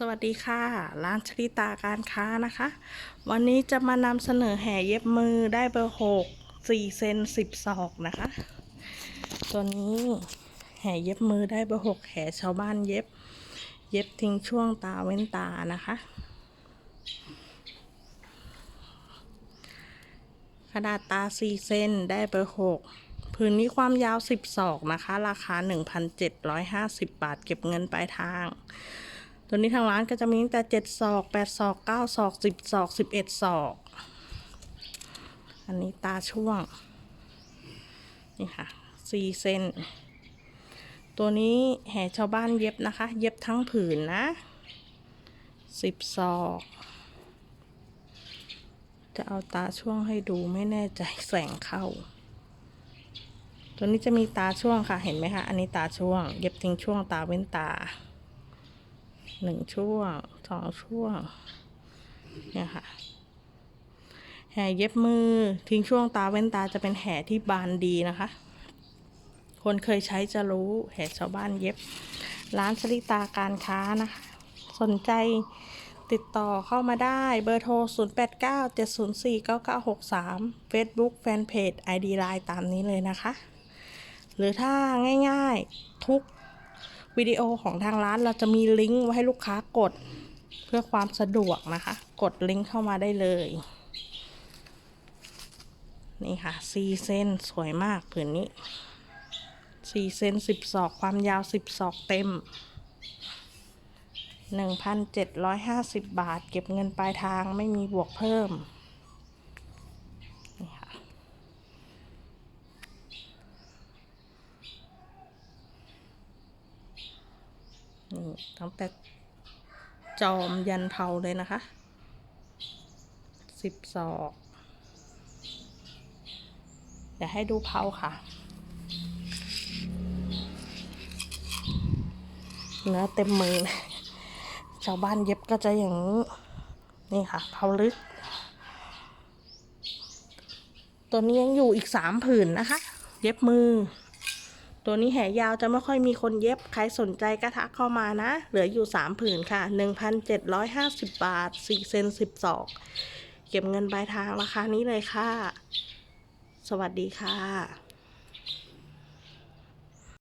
สวัสดีค่ะ ร้านชริตาการค้านะคะ วันนี้จะมานำเสนอแห่เย็บมือได้เบอร์หกสี่เซนสิบศอกนะคะ ตัวนี้แห่เย็บมือได้เบอร์หกแห่ชาวบ้านเย็บ เย็บทิ้งช่วงตาเว้นตานะคะ ขนาดตา4เซนได้เบอร์6พื้นนี้ความยาว10ศอกนะคะ ราคา1,750บาทเก็บเงินปลายทาง ตัวนี้ทางร้านก็จะมีตั้งแต่7ศอก8ศอก9ศอก10ศอก11ศอก อันนี้ตาช่วง นี่ค่ะ4เซน ตัวนี้แห่ชาวบ้านเย็บนะคะ เย็บทั้งผืนนะ10ศอก จะเอาตาช่วงให้ดูไม่แน่ใจแสงเข้า ตัวนี้จะมีตาช่วงค่ะเห็นไหมคะ อันนี้ตาช่วง เย็บทิ้งช่วงตาเว้นตา หนึ่งช่วงสองช่วงเนี่ยค่ะ แห่เย็บมือทิ้งช่วงตาเว้นตาจะเป็นแห่ที่บานดีนะคะ คนเคยใช้จะรู้แห่ชาวบ้านเย็บ ร้านสลิตาการค้านะคะ สนใจติดต่อเข้ามาได้เบอร์โทร 0897049963 Facebook Fanpage ID Line ตามนี้เลยนะคะ หรือถ้าง่ายๆทุก วิดีโอของทางร้านเราจะมีลิงก์ไว้ให้ลูกค้ากด เพื่อความสะดวกนะคะ กดลิงก์เข้ามาได้เลย นี่ค่ะ4เซนสวยมากผืนนี้4เซน10ศอกความยาว10ศอกเต็ม1,750บาท เก็บเงินปลายทางไม่มีบวกเพิ่ม นี่ค่ะ นี่ตั้งแต่จอมยันเผาเลยนะคะสิบศอกเดี๋ยวให้ดูเผาค่ะ เนื้อเต็มมือ ชาวบ้านเย็บก็จะอย่างนี้ นี่ค่ะ เผาลึก ตัวนี้ยังอยู่อีกสามผืนนะคะ เย็บมือ ตัวนี้แหยาวจะไม่ค่อยมีคนเย็บ ใครสนใจก็ทักเข้ามานะ เหลืออยู่สามผืนค่ะ 1,750 บาท 4 เซน10ศอก เก็บเงินปลายทางราคานี้เลยค่ะ สวัสดีค่ะ